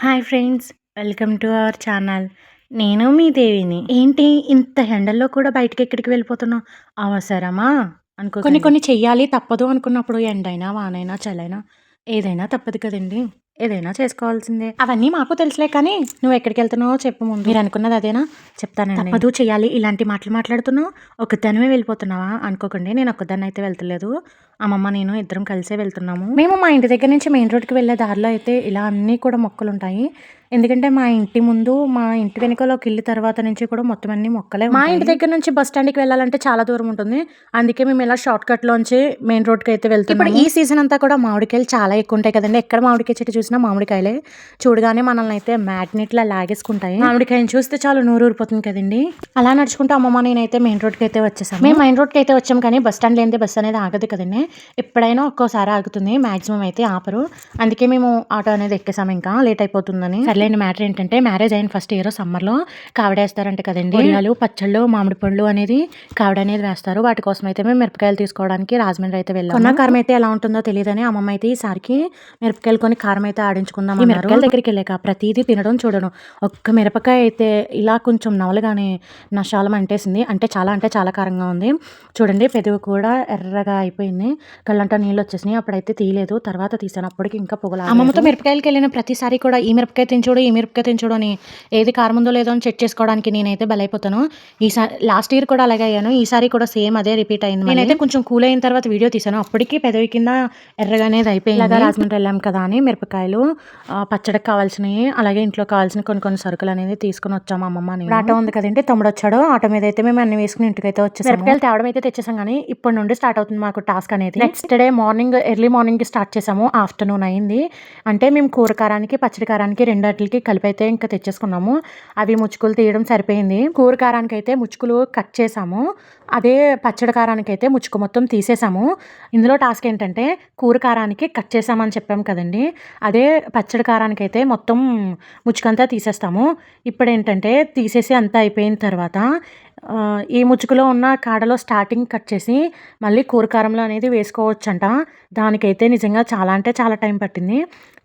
Hi friends welcome to our channel నేను మీ దేవిని. ఏంటి ఇంత ఎండల్లో కూడా బయటకి ఎక్కడికి వెళ్ళిపోతున్నావు అవసరమా? అనుకో కొన్ని కొన్ని చెయ్యాలి తప్పదు అనుకున్నప్పుడు ఎండైనా వానైనా చలైనా ఏదైనా తప్పదు కదండి. ఏదైనా చేసుకోవాల్సిందే. అవన్నీ మాకు తెలుసులే కానీ నువ్వు ఎక్కడికి వెళ్తున్నావో చెప్పు ముందు. మీరు అనుకున్నది అదేనా? చెప్తానండి. తప్పదు చెయ్యాలి. ఇలాంటి మాటలు మాట్లాడుతున్నావు. ఒక్కదానివే వెళ్ళిపోతున్నావా? అనుకోకండి. నేను ఒక్కదాన్ని అయితే వెళ్తలేదు. అమ్మమ్మ నేను ఇద్దరం కలిసే వెళ్తున్నాము. మేము మా ఇంటి దగ్గర నుంచి మెయిన్ రోడ్కి వెళ్ళే దారిలో అయితే ఇలా అన్నీ కూడా మొక్కలు ఉంటాయి ఎందుకంటే మా ఇంటి ముందు మా ఇంటి వెనుకలో ఒక ఇల్లు తర్వాత నుంచి కూడా మొత్తం అన్ని మొక్కలే మా ఇంటి దగ్గర నుంచి బస్ స్టాండ్కి వెళ్ళాలంటే చాలా దూరం ఉంటుంది. అందుకే మేము ఇలా షార్ట్ కట్ లోంచి మెయిన్ రోడ్కి అయితే వెళ్తాం ఇప్పుడు ఈ సీజన్ అంతా కూడా మామిడికాయలు చాలా ఎక్కువ ఉంటాయి కదండి. ఎక్కడ మామిడికాయ చెట్టు చూసినా మామిడికాయలే. చూడగానే మనల్ని అయితే మ్యాగ్నెట్ లా లాగేసుకుంటాయి. మామిడికాయని చూస్తే చాలా నూరు ఊరిపోతుంది కదండి. అలా నడుచుకుంటూ అమ్మమ్మ నేనైతే మెయిన్ రోడ్కి అయితే వచ్చేసాం మేము మెయిన్ రోడ్కి అయితే వచ్చాం కానీ బస్ స్టాండ్ లేనిదే బస్ అనేది ఆగదు కదండి. ఎప్పుడైనా ఒక్కోసారి ఆగుతుంది మాక్సిమం అయితే ఆపరు. అందుకే మేము ఆటో అనేది ఎక్కేసాం ఇంకా. లేట్ అయిపోతుందని. సర్లేని మ్యాటర్ ఏంటంటే మ్యారేజ్ అయిన ఫస్ట్ ఇయర్ సమ్మర్లో కావిడేస్తారంట కదండి. వడియాలు పచ్చళ్ళు మామిడి పళ్ళు అనేది కావిడ అనేది వేస్తారు. వాటి కోసం అయితే మేము మిరపకాయలు తీసుకోవడానికి రాజమండ్రి అయితే వెళ్ళాం కొన్న కారం అయితే ఎలా ఉంటుందో తెలియదని అమ్మమ్మ అయితే ఈసారికి మిరపకాయలు కొని కారం అయితే ఆడించుకుందాం మిరపకాయల దగ్గరికి వెళ్ళాక ప్రతిదీ తినడం చూడడం ఒక్క మిరపకాయ అయితే ఇలా కొంచెం నవలగానే నషాలం అంటేసింది. అంటే చాలా అంటే చాలా కారంగా ఉంది. చూడండి పెదవి కూడా ఎర్రగా అయిపోయింది. కళ్ళంట నీళ్ళు వచ్చేసినాయి. అప్పుడైతే తీయలేదు. తర్వాత తీసాను అప్పటికి ఇంకా పొగల అమ్మమ్మతో మిరపకాయలకి వెళ్ళిన ప్రతిసారి కూడా ఈ మిరపకాయ తినచూడు ఈ మిరపకాయ తినచూడు అని ఏది కారం ఉందో లేదో అని చెక్ చేసుకోవడానికి నేనైతే బలైపోతాను. ఈసారి లాస్ట్ ఇయర్ కూడా అలాగే అయ్యాను. ఈసారి కూడా సేమ్ అదే రిపీట్ అయింది నేనైతే కొంచెం కూల్ అయిన తర్వాత వీడియో తీసాను అప్పటికి పెదవి కింద ఎర్రగా అనేది అయిపోయింది. ఇలాగా రాజమండ్రి వెళ్ళాం కదా అని మిరపకాయలు పచ్చడికి కావాల్సినవి అలాగే ఇంట్లో కావాల్సిన కొన్ని కొన్ని సరుకులు అనేది తీసుకుని వచ్చాము అమ్మమ్మ నేను. ఆటో ఉంది కదండి తమ్ముడు వచ్చాడు. ఆటో మీద అయితే మేము అన్ని వేసుకుని ఇంటికి అయితే వచ్చేసాము. మిరపకాయలు తేవడం అయితే తెచ్చేసాం కానీ ఇప్పటి నుండి స్టార్ట్ అవుతుంది మాకు టాస్క్ అనేది. Next day morning early morning start చేసాము. ఆఫ్టర్నూన్ అయింది. అంటే మేము కూర కారానికి పచ్చడి వాటికి కలిపైతే ఇంకా తెచ్చేసుకున్నాము. అవి ముచ్చుకులు తీయడం సరిపోయింది. కూర కారానికి అయితే ముచ్చుకులు కట్ చేసాము. అదే పచ్చడి కారానికి అయితే ముచ్చుకు మొత్తం తీసేసాము. ఇందులో టాస్క్ ఏంటంటే కూర కారానికి కట్ చేసామని చెప్పాము కదండి. అదే పచ్చడి కారానికి అయితే మొత్తం ముచ్చుకంతా తీసేస్తాము. ఇప్పుడు ఏంటంటే తీసేసి అంతా అయిపోయిన తర్వాత ఈ ముచ్చుకులో ఉన్న కాడలో స్టార్టింగ్ కట్ చేసి మళ్ళీ కూరకారంలో అనేది వేసుకోవచ్చంట. దానికైతే నిజంగా చాలా అంటే చాలా టైం పట్టింది.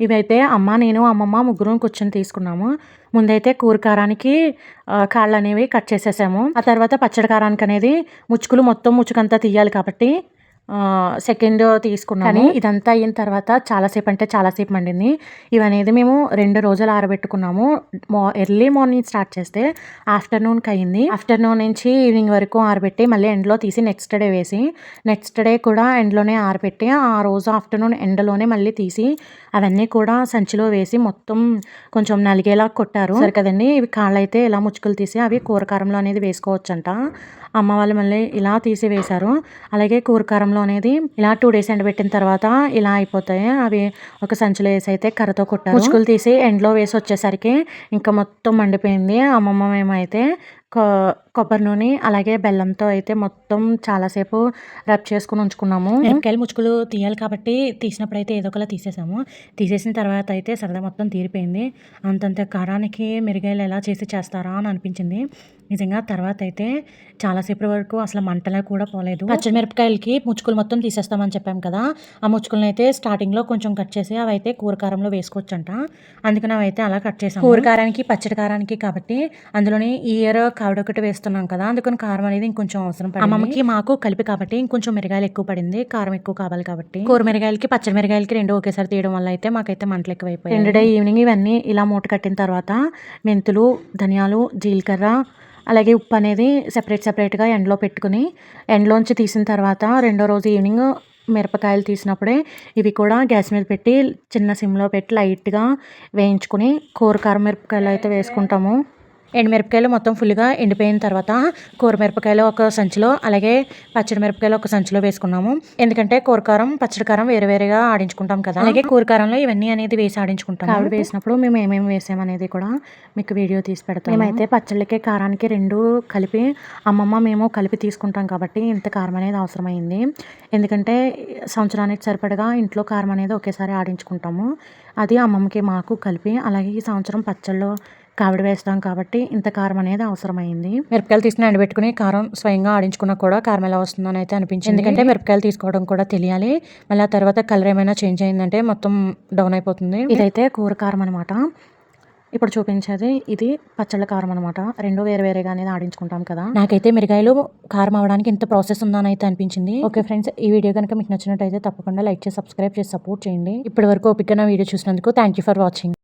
ఇవైతే అమ్మ నేను అమ్మమ్మ ముగ్గురం కూర్చొని తీసుకున్నాము. ముందైతే కూరకారానికి కాళ్ళు అనేవి కట్ చేసేసాము. ఆ తర్వాత పచ్చడి కారానికి అనేది ముచ్చుకులు మొత్తం ముచ్చుకంతా తీయాలి కాబట్టి సెకండ్ తీసుకున్నాము. కానీ ఇదంతా అయిన తర్వాత చాలాసేపు అంటే చాలాసేపు మండింది. ఇవనేది మేము రెండు రోజులు ఆరబెట్టుకున్నాము. ఎర్లీ మార్నింగ్ స్టార్ట్ చేస్తే ఆఫ్టర్నూన్కి అయింది. ఆఫ్టర్నూన్ నుంచి ఈవినింగ్ వరకు ఆరబెట్టి మళ్ళీ ఎండలో తీసి నెక్స్ట్ డే వేసి నెక్స్ట్ డే కూడా ఎండలోనే ఆరబెట్టి ఆ రోజు ఆఫ్టర్నూన్ ఎండలోనే మళ్ళీ తీసి అవన్నీ కూడా సంచిలో వేసి మొత్తం కొంచెం నలిగేలా కొట్టారు. సరే కదండి. ఇవి కాళ్ళు అయితే ఇలా ముచ్చుకలు తీసి అవి కూరకారంలో అనేది వేసుకోవచ్చంట. అమ్మ వాళ్ళు మళ్ళీ ఇలా తీసి వేశారు అలాగే కూరకారంలో అనేది ఇలా టూ డేస్ ఎండబెట్టిన తర్వాత ఇలా అయిపోతాయి. అవి ఒక సంచిలో వేసి అయితే కర్రతో కొట్టారు. ముచ్చుకులు తీసి ఎండలో వేసి వచ్చేసరికి ఇంకా మొత్తం మండిపోయింది. అమ్మమ్మ మేమైతే కొబ్బరి నూనె అలాగే బెల్లంతో అయితే మొత్తం చాలాసేపు రబ్ చేసుకుని ఉంచుకున్నాము. మిరపకాయలు ముచ్చుకులు తీయాలి కాబట్టి తీసినప్పుడు అయితే ఏదో ఒకలా తీసేసాము. తీసేసిన తర్వాత అయితే సరదా మొత్తం తీరిపోయింది. అంతంత కారానికి మిరిగాయలు ఎలా చేసి చేస్తారా అని అనిపించింది. నిజంగా తర్వాత అయితే చాలాసేపు వరకు అసలు మంటలా కూడా పోలేదు. పచ్చిమిరపకాయలకి ముచ్చుకులు మొత్తం తీసేస్తామని చెప్పాం కదా. ఆ ముచ్చుకులను అయితే స్టార్టింగ్లో కొంచెం కట్ చేసి అవి అయితే కూరకారంలో వేసుకోవచ్చంట. అందుకని అవి అయితే అలా కట్ చేసాం కూరకారానికి పచ్చడి కారానికి కాబట్టి అందులోని ఈ ఇయర్ కావిడ ఒకటి వేస్తున్నాం కదా అందుకని కారం అనేది ఇంకొంచెం అవసరం పడింది. అమ్మమ్మకి మాకు కలిపి కాబట్టి ఇంకొంచెం మిరగాయలు ఎక్కువ పడింది కారం ఎక్కువ కావాలి కాబట్టి. కూర మిరగాయలకి పచ్చడి మిరగాయలకి రెండు ఒకేసారి తీయడం వల్ల అయితే మాకైతే మంటలు ఎక్కువైపోయాయి. రెండు డే ఈవినింగ్ ఇవన్నీ ఇలా మూట కట్టిన తర్వాత మెంతులు ధనియాలు జీలకర్ర అలాగే ఉప్పు అనేది సెపరేట్ సెపరేట్గా ఎండలో పెట్టుకుని ఎండలోంచి తీసిన తర్వాత రెండో రోజు ఈవినింగ్ మిరపకాయలు తీసినప్పుడే ఇవి కూడా గ్యాస్ మీద పెట్టి చిన్న సిమ్లో పెట్టి లైట్గా వేయించుకుని కూర కారం మిరపకాయలు అయితే వేసుకుంటాము. ఎండుమిరపకాయలు మొత్తం ఫుల్గా ఎండిపోయిన తర్వాత కూర మిరపకాయలు ఒక సంచిలో అలాగే పచ్చడి మిరపకాయలు ఒక సంచిలో వేసుకున్నాము. ఎందుకంటే కూరకారం పచ్చడి కారం వేరే వేరేగా ఆడించుకుంటాం కదా. అలాగే కూరకారంలో ఇవన్నీ అనేది వేసి ఆడించుకుంటాం ఆవిడ వేసినప్పుడు మేము ఏమేమి వేసామనేది కూడా మీకు వీడియో తీసి పెడతాం మేమైతే పచ్చళ్ళకి కారానికి రెండు కలిపి అమ్మమ్మ మేము కలిపి తీసుకుంటాం కాబట్టి ఇంత కారం అనేది అవసరమైంది. ఎందుకంటే సంవత్సరానికి సరిపడగా ఇంట్లో కారం అనేది ఒకేసారి ఆడించుకుంటాము. అది అమ్మమ్మకి మాకు కలిపి అలాగే ఈ సంవత్సరం పచ్చళ్ళు కావిడి వేస్తాం కాబట్టి ఇంత కారం అనేది అవసరమైంది. మిరపకాయలు తీసుకుని ఎండబెట్టుకుని కారం స్వయంగా ఆడించుకున్నా కూడా కారం ఎలా వస్తుందని అయితే అనిపించింది. ఎందుకంటే మిరపకాయలు తీసుకోవడం కూడా తెలియాలి. మళ్ళీ ఆ తర్వాత కలర్ ఏమైనా చేంజ్ అయిందంటే మొత్తం డౌన్ అయిపోతుంది. ఇదైతే కూర కారం అనమాట ఇప్పుడు చూపించేది ఇది పచ్చళ్ళ కారం అనమాట రెండు వేరే వేరేగా అనేది ఆడించుకుంటాం కదా. నాకైతే మిరగాయలు కారం అవడానికి ఇంత ప్రాసెస్ ఉందని అయితే అనిపించింది. ఓకే ఫ్రెండ్స్ ఈ వీడియో కనుక మీకు నచ్చినట్టయితే తప్పకుండా లైక్ చేసి సబ్స్క్రైబ్ చేసి సపోర్ట్ చేయండి. ఇప్పటి వరకు ఓపిక నా వీడియో చూసినందుకు థ్యాంక్ యూ ఫర్ వాచింగ్.